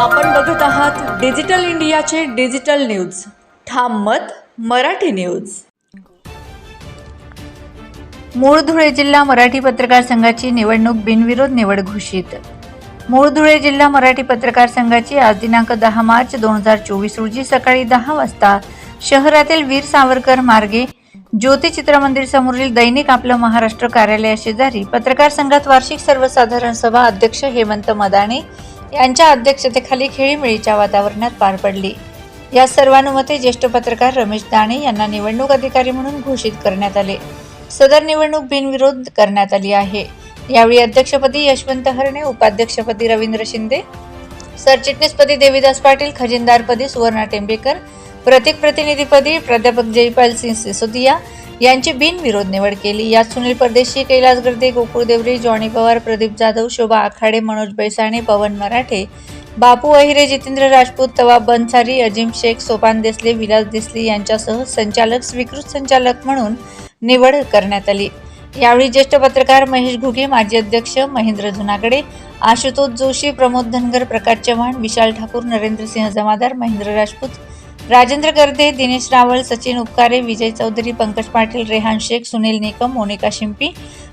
आपण बघत आहात डिजिटल इंडियाचे डिजिटल न्यूज. ठाम मत मराठी न्यूज. मूळ धुळे जिल्हा मराठी पत्रकार संघाची निवडणूक बिनविरोध निवड घोषित. मूळ धुळे जिल्हा मराठी पत्रकार संघाची आज दिनांक दहा मार्च दोन हजार चोवीस रोजी सकाळी दहा वाजता शहरातील वीर सावरकर मार्गे ज्योती चित्रमंदिर समोरील दैनिक आपलं महाराष्ट्र कार्यालया शेजारी पत्रकार संघात वार्षिक सर्वसाधारण सभा अध्यक्ष हेमंत मदाणे यांच्या अध्यक्षतेखाली खेळीमेळीच्या वातावरणात पार पडली. या सर्वानुमते ज्येष्ठ पत्रकार रमेश दाणे यांना निवडणूक अधिकारी म्हणून घोषित करण्यात आले. सदर निवडणूक बिनविरोध करण्यात आली आहे. यावेळी अध्यक्षपदी यशवंत हरणे उपाध्यक्षपदी रवींद्र शिंदे सरचिटणीसपदी देवीदास पाटील खजिनदारपदी सुवर्णा टेंबेकर प्रतीक प्रतिनिधीपदी प्राध्यापक जयपाल सिंग सिसोदिया यांची बिनविरोध निवड केली. यात सुनील परदेशी कैलास गर्दे गोकुळ देवरे जॉनी पवार प्रदीप जाधव शोभा आखाडे मनोज बैसाणे पवन मराठे बापू अहिरे जितेंद्र राजपूत तवा बनसारी अजिम शेख सोपान देसले विलास देसले यांच्यासह संचालक स्वीकृत संचालक म्हणून निवड करण्यात आली. यावेळी ज्येष्ठ पत्रकार महेश घुगे माजी अध्यक्ष महेंद्र जुनागडे आशुतोष जोशी प्रमोद धनगर प्रकाश चव्हाण विशाल ठाकूर नरेंद्र सिंह जमादार महेंद्र राजपूत राजेंद्र गर्दे दिनेश रावळ सचिन उपकारे विजय चौधरी पंकज पाटील रेहान शेख सुनील निकम मोनिका शिंपी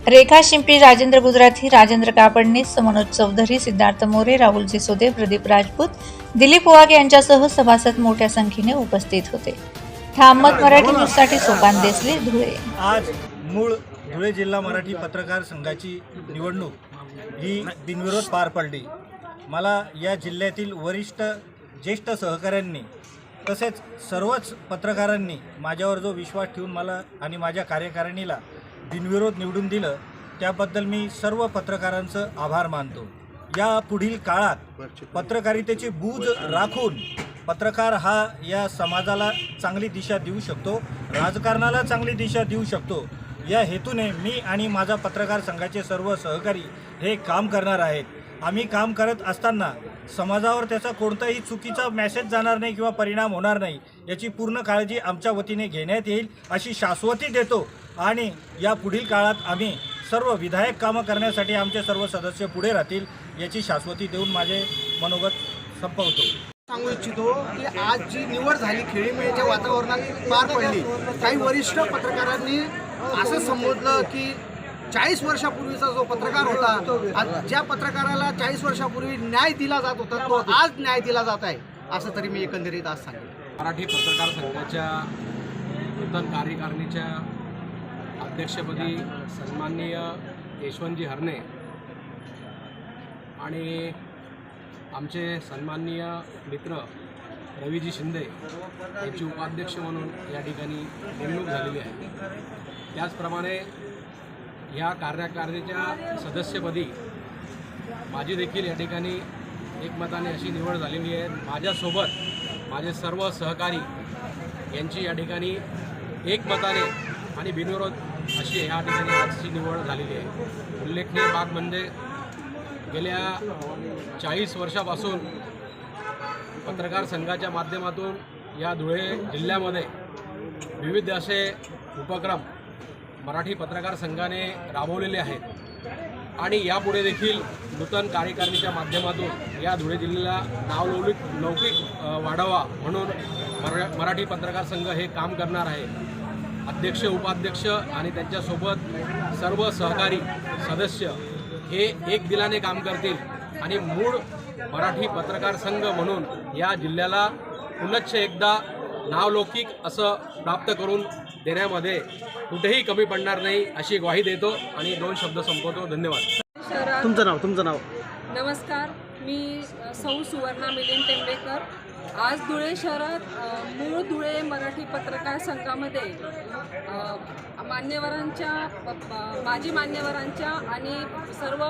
रेखा शिंपी राजेंद्र गुजराथी राजेंद्र कापडणीस मनोज चौधरी सिद्धार्थ मोरे राहुल सिसोदे प्रदीप राजपूत दिलीप वाघ यांच्यासह सभासद मोठ्या संख्येने उपस्थित होते. थांबत मराठी न्यूजसाठी सोपान देसले धुळे. आज मूळ धुळे जिल्हा मराठी पत्रकार संघाची निवडणूक ही बिनविरोध पार पडली. मला या जिल्ह्यातील वरिष्ठ ज्येष्ठ सहकाऱ्यांनी तसेच सर्वच पत्रकारांनी माझ्यावर जो विश्वास ठेवून मला आणि माझ्या कार्यकारिणीला बिनविरोध निवडून दिलं त्याबद्दल मी सर्व पत्रकारांचं आभार मानतो. या पुढील काळात पत्रकारितेची बूज राखून पत्रकार हा या समाजाला चांगली दिशा देऊ शकतो राजकारणाला चांगली दिशा देऊ शकतो. या हेतूने मी आणि माझा पत्रकार संघाचे सर्व सहकारी हे काम करणार आहेत. आम्ही काम करत असताना समाजावर त्याचा कोणताही चुकीचा मेसेज जाणार नाही किंवा परिणाम होणार नाही याची पूर्ण काळजी आमच्या वतीने घेण्यात येईल अशी शाश्वती देतो. आणि या पुढील काळात आम्ही सर्व विधायक कामं करण्यासाठी आमचे सर्व सदस्य पुढे राहतील याची शाश्वती देऊन माझे मनोगत संपवतो. सांगू इच्छितो की आज जी निवड झाली खेळीमेळीच्या वातावरणात पार पडली काही वरिष्ठ पत्रकारांनी असं संबोधलं की चाळीस वर्षापूर्वीचा जो पत्रकार होता ज्या पत्रकाराला चाळीस वर्षापूर्वी न्याय दिला जात होता तो आज न्याय दिला जात आहे असं तरी मी एकंदरीत आज सांगेन. मराठी पत्रकार संघाच्या नूतन कार्यकारिणीच्या अध्यक्षपदी सन्माननीय यशवंतजी हरणे आणि आमचे सन्माननीय मित्र रवीजी शिंदे यांची उपाध्यक्ष म्हणून या ठिकाणी नेमणूक झालेली आहे. त्याचप्रमाणे या कार्यकारिणीच्या सदस्यपदी माझी देखील या ठिकाणी एकमताने अशी निवड झालेली आहे. माझ्यासोबत माझे सर्व सहकारी यांची या ठिकाणी एकमताने आणि बिनविरोध अशी ह्या ठिकाणी आजची निवड झालेली आहे. उल्लेखनीय बाब म्हणजे गेल्या चाळीस वर्षापासून पत्रकार संघाच्या माध्यमातून या धुळे जिल्ह्यामध्ये विविध असे उपक्रम मराठी पत्रकार संघाने राबवलेले आहेत. आणि यापुढे देखील नूतन कार्यकारिणीच्या माध्यमातून या धुळे जिल्ह्याला नावलौलिक लौकिक वाढावा म्हणून मरा मराठी पत्रकार संघ हे काम करणार आहे. अध्यक्ष उपाध्यक्ष आणि त्यांच्यासोबत सर्व सहकारी सदस्य हे एक दिलाने काम करतील आणि मूळ मराठी पत्रकार संघ म्हणून या जिल्ह्याला पुनश्च एकदा नावलौकिक असं प्राप्त करून देण्यामध्ये कुठेही कमी पडणार नाही अशी ग्वाही देतो आणि दोन शब्द संपवतो. धन्यवाद. शहरात तुमचं नाव तुमचं नाव. नमस्कार मी सौ सुवर्णा मिलिंद टेंबेकर आज धुळे शहरात मूळ धुळे मराठी पत्रकार संघामध्ये मान्यवरांच्या माजी मान्यवरांच्या आणि सर्व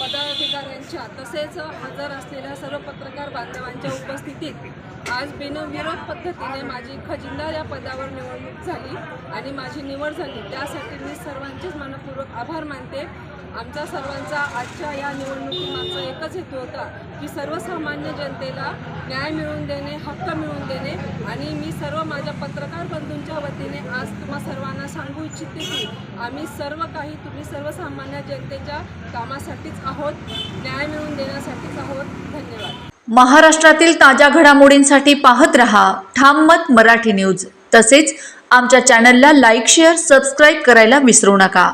पदाधिकाऱ्यांच्या तसेच हजर असलेल्या सर्व पत्रकार बांधवांच्या उपस्थितीत आज बिनविरोध पद्धतीने माझी खजिनदार या पदावर निवडणूक झाली आणि माझी निवड झाली. त्यासाठी मी सर्वांचेच मनपूर्वक आभार मानते. आमचा सर्वांचा आजच्या या निवडणुकीमागचा एकच हेतू होता की सर्वसामान्य जनतेला न्याय मिळवून देणे हक्क मिळवून देणे. आणि मी सर्व माझ्या पत्रकार बंधूंच्या वतीने आज तुम्हा सर्वांना सांगू इच्छिते की आम्ही सर्व काही तुम्ही सर्वसामान्य जनतेच्या कामासाठीच आहोत न्याय मिळवून देण्यासाठीच आहोत. धन्यवाद. महाराष्ट्रातील ताज्या घडामोडींसाठी पाहत रहा ठाम मत मराठी न्यूज. तसेच आमच्या चॅनलला लाईक शेअर सबस्क्राईब करायला विसरू नका.